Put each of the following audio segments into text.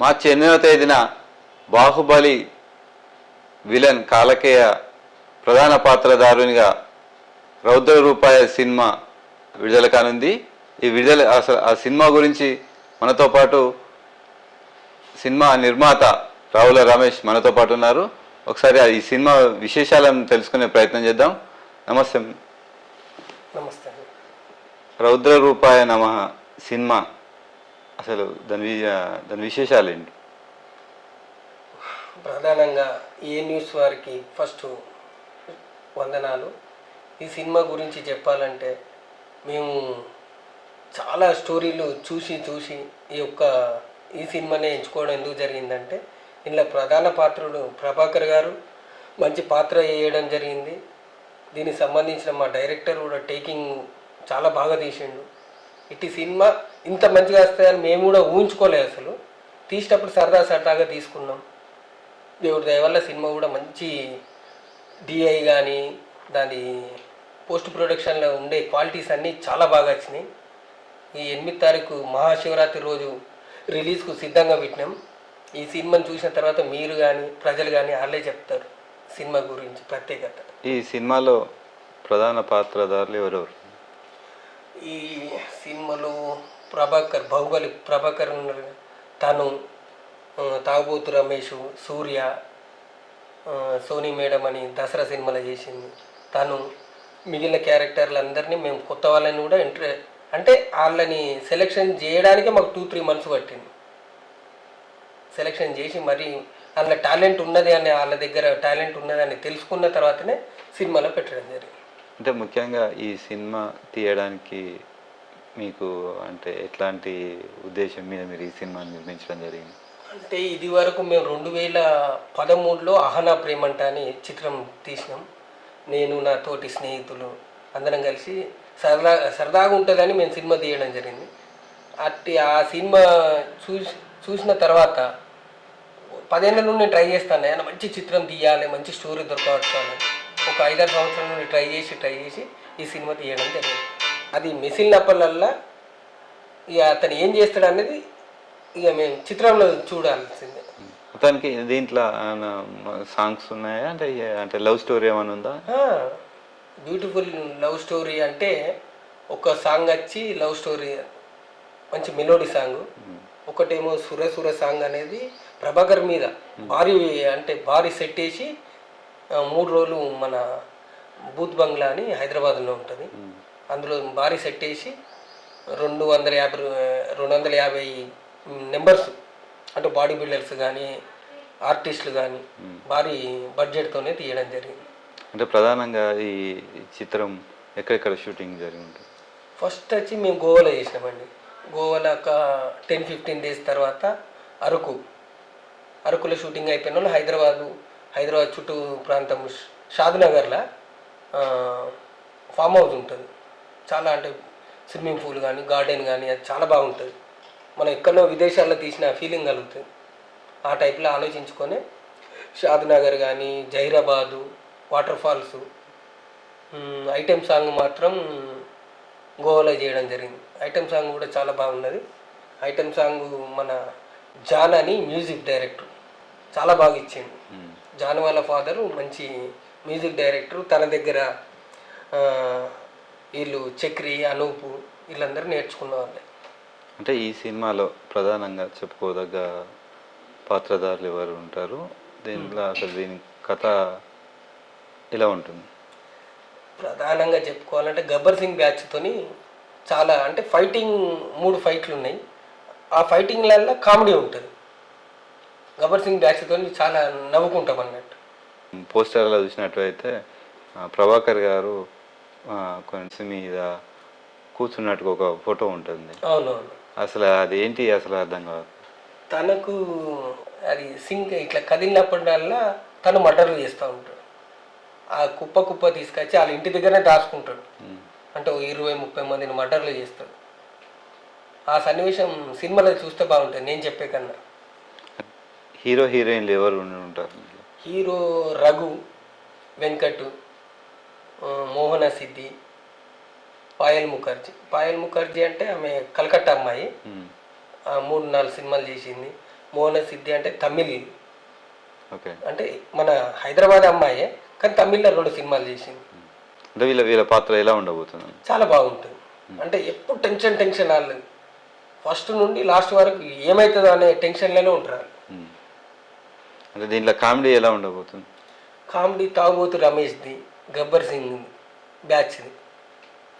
మార్చి ఎనిమిదవ తేదీన బాహుబలి విలన్ కాలకేయ ప్రధాన పాత్రధారునిగా రౌద్ర రూపాయ సినిమా విడుదల కానుంది. ఈ విడుదల అసలు ఆ సినిమా గురించి మనతో పాటు సినిమా నిర్మాత రావుల రమేష్ మనతో పాటు ఉన్నారు. ఒకసారి ఈ సినిమా విశేషాలను తెలుసుకునే ప్రయత్నం చేద్దాం. నమస్తే. నమస్తే. రౌద్ర రూపాయ నమ సినిమా. అసలు దాని దాని విశేషాలు ఏంటి? ప్రధానంగా ఏ న్యూస్ వారికి ఫస్ట్ వందనాలు. ఈ సినిమా గురించి చెప్పాలంటే మేము చాలా స్టోరీలు చూసి చూసి ఈ యొక్క ఈ సినిమానే ఎంచుకోవడం ఎందుకు జరిగిందంటే ఇందులో ప్రధాన పాత్రుడు ప్రభాకర్ గారు మంచి పాత్ర వేయడం జరిగింది. దీనికి సంబంధించిన మా డైరెక్టర్ కూడా టేకింగ్ చాలా బాగా తీసిండు. ఇటు సినిమా ఇంత మంచిగా వస్తాయని మేము కూడా ఊహించుకోలేదు అసలు. తీసేటప్పుడు సరదా సరదాగా తీసుకున్నాం. దేవుడి దయ వల్ల సినిమా కూడా మంచి డిఐ కానీ దాని పోస్ట్ ప్రొడక్షన్లో ఉండే క్వాలిటీస్ అన్నీ చాలా బాగా వచ్చినాయి. ఈ ఎనిమిది తారీఖు మహాశివరాత్రి రోజు రిలీజ్కు సిద్ధంగా పెట్టినాం. ఈ సినిమాని చూసిన తర్వాత మీరు కానీ ప్రజలు కానీ వాళ్ళే చెప్తారు సినిమా గురించి ప్రత్యేకత. ఈ సినిమాలో ప్రధాన పాత్రధారులు ఎవరెవరు? ఈ సినిమాలో ప్రభాకర్ బాహుబలి ప్రభాకర్ తను తాగుబోతు రమేష్ సూర్య సోనీ మేడం అని దసరా సినిమాలో చేసింది. తను మిగిలిన క్యారెక్టర్లందరినీ మేము కొత్త వాళ్ళని కూడా ఎంట్రీ అంటే వాళ్ళని సెలెక్షన్ చేయడానికే మాకు టూ త్రీ మంత్స్ పట్టింది. సెలెక్షన్ చేసి మరి వాళ్ళ టాలెంట్ ఉన్నది అని వాళ్ళ దగ్గర టాలెంట్ ఉన్నది అని తెలుసుకున్న తర్వాతనే సినిమాలో పెట్టడం జరిగింది. అంటే ముఖ్యంగా ఈ సినిమా తీయడానికి మీకు అంటే ఎట్లాంటి ఉద్దేశం మీద మీరు ఈ సినిమాని నిర్మించడం జరిగింది? అంటే ఇది వరకు మేము రెండు వేల పదమూడులో అహనా ప్రేమంట అని చిత్రం తీసినాం. నేను నా తోటి స్నేహితులు అందరం కలిసి సరదా సరదాగా ఉంటుందని మేము సినిమా తీయడం జరిగింది. అట్టి ఆ సినిమా చూసి చూసిన తర్వాత పదేళ్ళ నుండి నేను ట్రై చేస్తాను. ఏదైనా మంచి చిత్రం తీయాలి మంచి స్టోరీ దొరకవచ్చు ఒక ఐదారు సంవత్సరాల నుండి ట్రై చేసి ట్రై చేసి ఈ సినిమా తీయడం జరిగింది. అది మెసిలినప్పలల్లా ఇక అతను ఏం చేస్తాడు అనేది ఇక మేము చిత్రంలో చూడాల్సిందే. మొత్తానికి దీంట్లో సాంగ్స్ ఉన్నాయా? అంటే అంటే లవ్ స్టోరీ ఏమైనా ఉందా? బ్యూటిఫుల్ లవ్ స్టోరీ అంటే ఒక సాంగ్ వచ్చి లవ్ స్టోరీ మంచి మెలోడీ సాంగ్. ఒకటేమో సుర సుర సాంగ్ అనేది ప్రభాకర్ మీద భారీ అంటే భారీ సెట్ వేసి మూడు రోజులు మన బూత్ బంగ్లా అని హైదరాబాద్లో ఉంటుంది. అందులో భారీ సెట్ వేసి రెండు వందల యాభై రెండు వందల యాభై నెంబర్స్ అంటే బాడీ బిల్డర్స్ కానీ ఆర్టిస్టులు కానీ భారీ బడ్జెట్తోనే తీయడం జరిగింది. అంటే ప్రధానంగా ఈ చిత్రం ఎక్కడెక్కడ షూటింగ్ జరిగి ఉంటుంది ఫస్ట్ వచ్చి మేము గోవాలో చేసినామండి. గోవాలో ఒక టెన్ ఫిఫ్టీన్ డేస్ తర్వాత అరకు. అరకులో షూటింగ్ అయిపోయిన వాళ్ళు హైదరాబాదు హైదరాబాద్ చుట్టూ ప్రాంతం షాద్నగర్లో ఫామ్ హౌస్ ఉంటుంది. చాలా అంటే స్విమ్మింగ్ పూల్ కానీ గార్డెన్ కానీ అది చాలా బాగుంటుంది. మనం ఎక్కడో విదేశాల్లో తీసిన ఫీలింగ్ కలుగుతుంది. ఆ టైప్లో ఆలోచించుకొని షాద్నగర్ కానీ Zaheerabad water falls item song మాత్రం గోవాలో చేయడం జరిగింది. ఐటెం సాంగ్ కూడా చాలా బాగున్నది. ఐటెం సాంగ్ మన జాన్ అని మ్యూజిక్ డైరెక్టర్ చాలా బాగా ఇచ్చిండు. మ్మ్. జాన్ వాళ్ళ ఫాదరు మంచి మ్యూజిక్ డైరెక్టర్ తన దగ్గర వీళ్ళు చక్రి అనూపు వీళ్ళందరూ నేర్చుకున్న వాళ్ళే అంటే ఈ సినిమాలో ప్రధానంగా చెప్పుకోదగ్గ పాత్రధారులు ఎవరు ఉంటారు? దీంట్లో అసలు దీని కథ ఇలా ఉంటుంది? ప్రధానంగా చెప్పుకోవాలంటే గబ్బర్ సింగ్ బ్యాచ్తోని చాలా అంటే ఫైటింగ్ మూడు ఫైట్లు ఉన్నాయి ఆ ఫైటింగ్లల్లో కామెడీ ఉంటుంది. గబ్బర్ సింగ్ బ్యాచ్తో చాలా నవ్వుకుంటాం అన్నట్టు. పోస్టర్లో చూసినట్లయితే ఆ, ప్రభాకర్ గారు కొంచెం మీద కూర్చున్నట్టుగా ఒక ఫోటో ఉంటుంది. అవునవును. అసలు అది ఏంటి అసలు అర్థం కాదు. తనకు అది సింక్ ఇట్లా కదిలినప్పుడల్లా తను మర్డర్లు చేస్తూ ఉంటాడు. ఆ కుప్ప కుప్ప తీసుకొచ్చి వాళ్ళ ఇంటి దగ్గరనే దాచుకుంటాడు. అంటే ఓ ఇరవై ముప్పై మందిని మర్డర్లు చేస్తాడు. ఆ సన్నివేశం సినిమాలో చూస్తే బాగుంటుంది నేను చెప్పే కన్నా. హీరో హీరోయిన్లు ఎవరు ఉంటారు? హీరో రఘు వెంకట్ మోహన సిద్ధి పాయల్ ముఖర్జీ. పాయల్ ముఖర్జీ అంటే ఆమె కలకత్తా అమ్మాయి. మూడు నాలుగు సినిమాలు చేసింది. మోహన సిద్ధి అంటే తమిళ్. ఓకే. అంటే మన హైదరాబాద్ అమ్మాయే కానీ తమిళ్ళో రెండు సినిమాలు చేసింది. అంటే వీళ్ళ వీళ్ళ పాత్ర ఎలా ఉండబోతుంది? చాలా బాగుంటుంది. అంటే ఎప్పుడు టెన్షన్ టెన్షన్ వాళ్ళు ఫస్ట్ నుండి లాస్ట్ వరకు ఏమవుతుందో అనే టెన్షన్లోనే ఉంటారు. అంటే దీంట్లో కామెడీ ఎలా ఉండబోతుంది? కామెడీ తాగుబోతు రమేష్ది. గబ్బర్ సింగ్ బ్యాచ్ది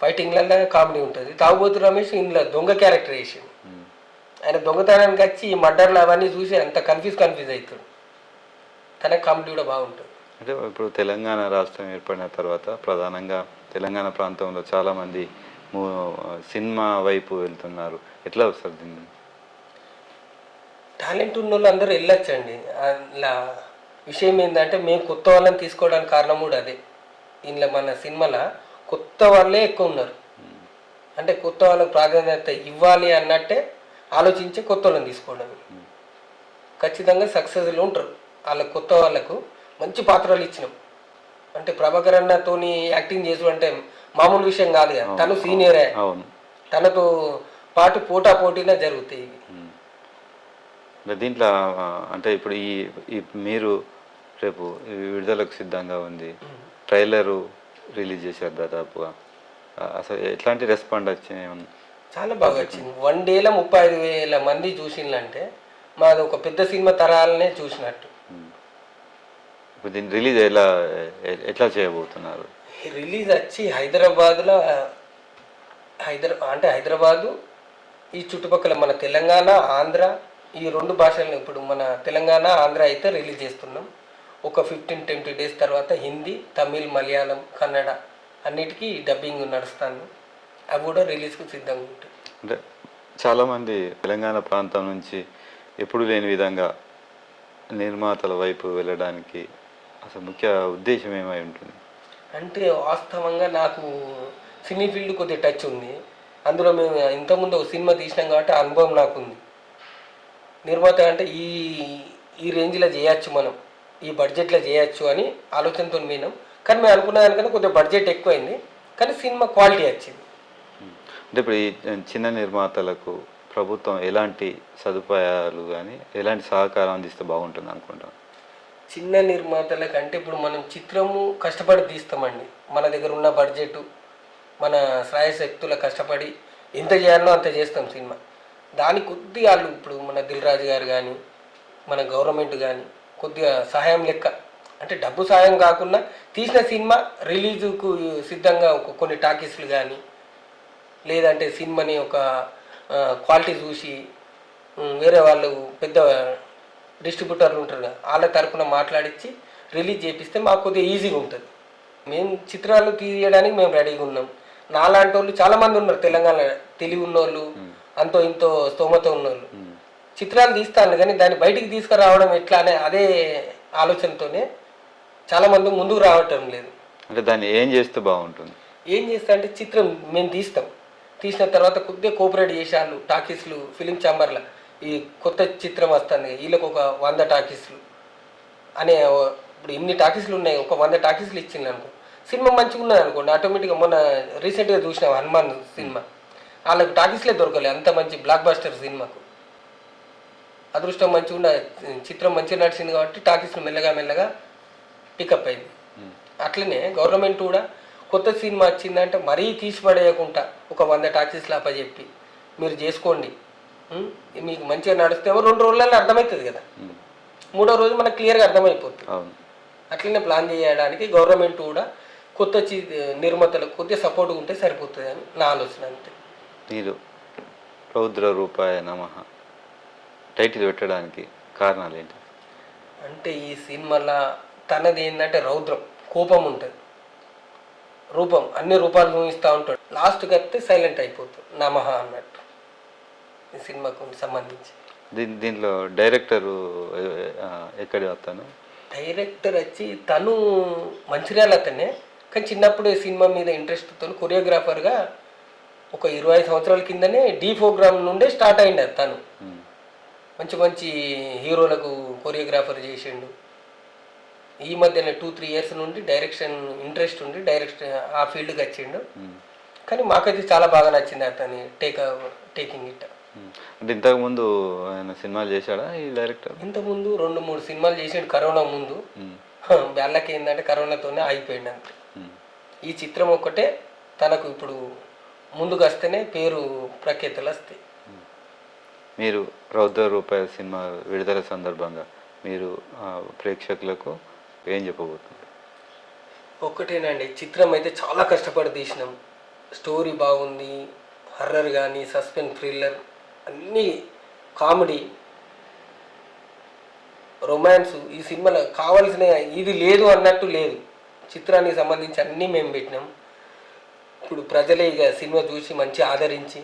ఫైటింగ్లలో కామెడీ ఉంటుంది. తాగుబోతు రమేష్ ఇందులో దొంగ క్యారెక్టర్ వేసింది ఉమ్. ఆయన దొంగతనానికి వచ్చి ఈ మర్డర్లు అవన్నీ చూసి అంత కన్ఫ్యూజ్ కన్ఫ్యూజ్ అవుతాడు తన కామెడీ కూడా బాగుంటుంది. అంటే ఇప్పుడు తెలంగాణ రాష్ట్రం ఏర్పడిన తర్వాత ప్రధానంగా తెలంగాణ ప్రాంతంలో చాలామంది సినిమా వైపు వెళ్తున్నారు. ఎట్లా వస్తారు దీన్ని? టాలెంట్ ఉన్న వాళ్ళు అందరూ వెళ్ళొచ్చండి. ఇలా విషయం ఏంటంటే మేము కొత్త వాళ్ళని తీసుకోవడానికి కారణం కూడా అదే. ఇందులో మన సినిమాలో కొత్త వాళ్ళే ఎక్కువ ఉన్నారు. అంటే కొత్త వాళ్ళకి ప్రాధాన్యత ఇవ్వాలి అన్నట్టే ఆలోచించి కొత్త వాళ్ళని తీసుకోవడం. ఖచ్చితంగా సక్సెస్లు ఉంటారు. వాళ్ళ కొత్త వాళ్ళకు మంచి పాత్రలు ఇచ్చినాం. అంటే ప్రభాకర్ అన్నతోని యాక్టింగ్ చేసు అంటే మామూలు విషయం కాదు కదా. తను సీనియరే. తనతో పాటు పోటా పోటీనే జరుగుతాయి దీంట్లో అంటే ఇప్పుడు ఈ మీరు రేపు విడుదలకు సిద్ధంగా ఉంది. ట్రైలరు రిలీజ్ చేశారు దాదాపుగా. అసలు ఎట్లాంటి రెస్పాండ్ వచ్చింది చాలా బాగా వచ్చింది. వన్ డేలో ముప్పై ఐదు వేల మంది చూసిందంటే మాది ఒక పెద్ద సినిమా తరాలనే చూసినట్టు. ఇప్పుడు దీన్ని రిలీజ్ ఎలా ఎట్లా చేయబోతున్నారు? రిలీజ్ వచ్చి హైదరాబాద్లో హైదరా అంటే హైదరాబాదు ఈ చుట్టుపక్కల మన తెలంగాణ ఆంధ్ర ఈ రెండు భాషలను ఇప్పుడు మన తెలంగాణ ఆంధ్ర అయితే రిలీజ్ చేస్తున్నాం. ఒక ఫిఫ్టీన్ ట్వంటీ డేస్ తర్వాత హిందీ తమిళ్ మలయాళం కన్నడ అన్నిటికీ డబ్బింగ్ నడుస్తాను. అవి కూడా రిలీజ్కి సిద్ధంగా ఉంటాయి. అంటే చాలామంది తెలంగాణ ప్రాంతం నుంచి ఎప్పుడు లేని విధంగా నిర్మాతల వైపు వెళ్ళడానికి అసలు ముఖ్య ఉద్దేశం ఏమై ఉంటుంది? అంటే వాస్తవంగా నాకు సినీ ఫీల్డ్ కొద్దిగా టచ్ ఉంది. అందులో మేము ఇంతకుముందు ఒక సినిమా తీసినాం కాబట్టి అనుభవం నాకు ఉంది నిర్మాత అంటే ఈ ఈ రేంజ్లో చేయొచ్చు మనం. ఈ బడ్జెట్లో చేయొచ్చు అని ఆలోచనతో పోయినాం కానీ మేము అనుకున్న దానికన్నా కొద్దిగా బడ్జెట్ ఎక్కువైంది. కానీ సినిమా క్వాలిటీ వచ్చింది. అంటే ఇప్పుడు ఈ చిన్న నిర్మాతలకు ప్రభుత్వం ఎలాంటి సదుపాయాలు కానీ ఎలాంటి సహకారం అందిస్తే బాగుంటుంది అనుకుంటాం? చిన్న నిర్మాతల కంటే ఇప్పుడు మనం చిత్రము కష్టపడి తీస్తామండి. మన దగ్గర ఉన్న బడ్జెట్ మన శ్రాయశక్తుల కష్టపడి ఎంత చేయాలో అంత చేస్తాం సినిమా. దాని కొద్దిగా వాళ్ళు ఇప్పుడు మన దిల్ రాజు గారు కానీ మన గవర్నమెంట్ కానీ కొద్దిగా సహాయం లెక్క. అంటే డబ్బు సహాయం కాకుండా తీసిన సినిమా రిలీజుకు సిద్ధంగా కొన్ని టాకీస్లు కానీ లేదంటే సినిమాని ఒక క్వాలిటీ చూసి వేరే వాళ్ళు పెద్ద డిస్ట్రిబ్యూటర్లు ఉంటారు వాళ్ళ తరపున మాట్లాడించి రిలీజ్ చేపిస్తే మాకు కొద్దిగా ఈజీగా ఉంటుంది. మేము చిత్రాలు తీయడానికి మేము రెడీగా ఉన్నాం. నాలాంటి వాళ్ళు చాలామంది ఉన్నారు తెలంగాణ తెలివి ఉన్నోళ్ళు అంతో ఇంతో స్తోమత ఉన్నోళ్ళు. చిత్రాలు తీస్తాను కానీ దాన్ని బయటికి తీసుకురావడం ఎట్లా అనే అదే ఆలోచనతోనే చాలామంది ముందుకు రావటం లేదు. అంటే దాన్ని ఏం చేస్తే బాగుంటుంది? ఏం చేస్తా అంటే చిత్రం మేము తీస్తాం. తీసిన తర్వాత కొద్దిగా కోఆపరేట్ చేసాను టాకీస్లు ఫిలిం ఛాంబర్ల ఈ కొత్త చిత్రం వస్తుంది వీళ్ళకి ఒక వంద టాకీస్లు. అనే ఇప్పుడు ఇన్ని టాకీస్లు ఉన్నాయి? ఒక వంద టాకీస్లు ఇచ్చింది అనుకో. సినిమా మంచిగా ఉన్నది అనుకోండి ఆటోమేటిక్గా మొన్న రీసెంట్గా చూసినాం హనుమాన్ సినిమా. వాళ్ళకి టాకీస్లే దొరకలేదు అంత మంచి బ్లాక్ బస్టర్ సినిమాకు. అదృష్టం మంచిగా ఉన్న చిత్రం మంచిగా నడిచింది కాబట్టి టాకీస్లు మెల్లగా మెల్లగా పికప్ అయింది. అట్లనే గవర్నమెంట్ కూడా కొత్త సినిమా వచ్చిందంటే మరీ తీసి పడేయకుండా ఒక వంద టాక్సీస్ లాప చెప్పి మీరు చేసుకోండి? మీకు మంచిగా నడుస్తేమో రెండు రోజులలో అర్థమవుతుంది కదా. మూడో రోజు మనకు క్లియర్గా అర్థమైపోతుంది. అట్లనే ప్లాన్ చేయడానికి గవర్నమెంట్ కూడా కొత్త నిర్మాతలకు కొద్దిగా సపోర్ట్ ఉంటే సరిపోతుంది అని నా ఆలోచన అంతే. మీరు రౌద్ర రూపాయ నమ. టైటిల్ పెట్టడానికి కారణాలు ఏంటి అంటే ఈ సినిమాలో తనది ఏంటంటే రౌద్రం కోపం ఉంటుంది. రూపం అన్ని రూపాలు చూపిస్తూ ఉంటాడు. లాస్ట్కి వస్తే సైలెంట్ అయిపోతుంది నమః అన్నట్టు. ఈ సినిమాకు సంబంధించి. దీని దీంట్లో డైరెక్టరు ఎక్కడి వస్తాను డైరెక్టర్ వచ్చి తను మంచిర్యాల అతనే. కానీ చిన్నప్పుడు ఈ సినిమా మీద ఇంట్రెస్ట్తో కొరియోగ్రాఫర్గా ఒక ఇరవై సంవత్సరాల కిందనే డీ ప్రోగ్రామ్ నుండే స్టార్ట్ అయింది తను. మంచి మంచి హీరోలకు కొరియోగ్రాఫర్ చేసిండు. ఈ మధ్యన టూ త్రీ ఇయర్స్ నుండి డైరెక్షన్ ఇంట్రెస్ట్ ఉండి డైరెక్ట్ ఆ ఫీల్డ్కి వచ్చిండు. కానీ మాకైతే చాలా బాగా నచ్చింది అతని టేక్ టేకింగ్ ఇట్. అంటే ఇంతకుముందు ఆయన సినిమాలు చేశాడా ఈ డైరెక్టర్ ఇంతకుముందు రెండు మూడు సినిమాలు చేసాడు కరోనా ముందు. ఉమ్. బెల్లకి ఏంటంటే కరోనాతోనే ఆగిపోయింది అంతే. ఉమ్. ఈ చిత్రం ఒక్కటే తనకు ఇప్పుడు ముందుకు వస్తేనే పేరు ప్రఖ్యాతులు వస్తాయి. మీరు రౌద్ర రూపాయ సినిమా విడుదల సందర్భంగా మీరు ప్రేక్షకులకు ఏం చెప్పబోతున్నారు? ఒక్కటేనండి చిత్రం అయితే చాలా కష్టపడి తీసినాం. స్టోరీ బాగుంది హర్రర్ కానీ సస్పెన్స్ థ్రిల్లర్ అన్నీ కామెడీ. రొమాన్స్ ఈ సినిమాలో కావాల్సిన ఇది లేదు అన్నట్టు లేదు. చిత్రానికి సంబంధించి అన్నీ మేము పెట్టినాం. ఇప్పుడు ప్రజలే ఇక సినిమా చూసి మంచి ఆదరించి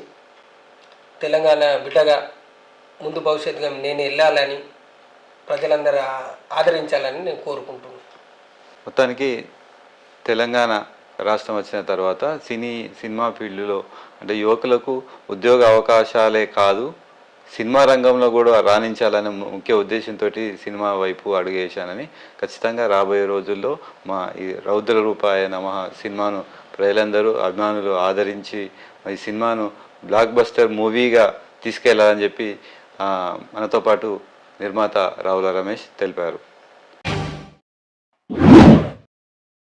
తెలంగాణ బిడ్డగా ముందు భవిష్యత్తుగా నేను వెళ్ళాలని ప్రజలందరూ ఆదరించాలని నేను కోరుకుంటున్నాను. మొత్తానికి తెలంగాణ రాష్ట్రం వచ్చిన తర్వాత సినీ సినిమా ఫీల్డ్లో అంటే యువకులకు ఉద్యోగ అవకాశాలే కాదు సినిమా రంగంలో కూడా రాణించాలనే ముఖ్య ఉద్దేశంతో సినిమా వైపు అడుగేశానని ఖచ్చితంగా రాబోయే రోజుల్లో మా ఈ రౌద్ర రూపాయ నమ సినిమాను ప్రజలందరూ అభిమానులు ఆదరించి ఈ సినిమాను బ్లాక్ బస్టర్ మూవీగా తీసుకెళ్ళాలని చెప్పి మనతో పాటు నిర్మాత రావుల రమేష్ తెలిపారు.